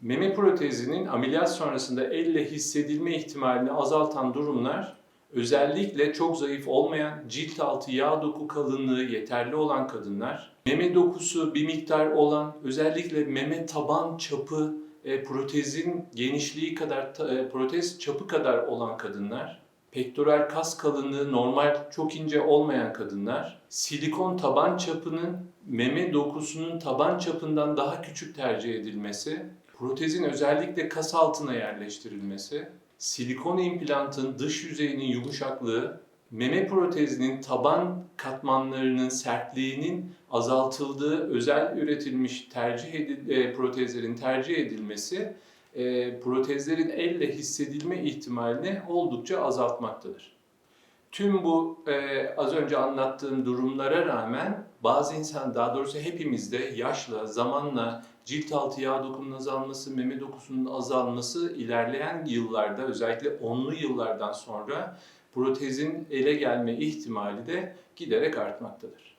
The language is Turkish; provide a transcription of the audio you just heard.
Meme protezinin ameliyat sonrasında elle hissedilme ihtimalini azaltan durumlar özellikle çok zayıf olmayan, cilt altı yağ doku kalınlığı yeterli olan kadınlar, meme dokusu bir miktar olan, özellikle meme taban çapı e, protezin genişliği kadar, e, protez çapı kadar olan kadınlar, pektoral kas kalınlığı normal çok ince olmayan kadınlar, silikon taban çapının meme dokusunun taban çapından daha küçük tercih edilmesi, protezin özellikle kas altına yerleştirilmesi, silikon implantın dış yüzeyinin yumuşaklığı, meme protezinin taban katmanlarının sertliğinin azaltıldığı özel üretilmiş tercih edil, e, protezlerin tercih edilmesi e, protezlerin elle hissedilme ihtimalini oldukça azaltmaktadır. Tüm bu e, az önce anlattığım durumlara rağmen bazı insan, daha doğrusu hepimizde yaşla, zamanla cilt altı yağ dokunun azalması, meme dokusunun azalması ilerleyen yıllarda özellikle onlu yıllardan sonra protezin ele gelme ihtimali de giderek artmaktadır.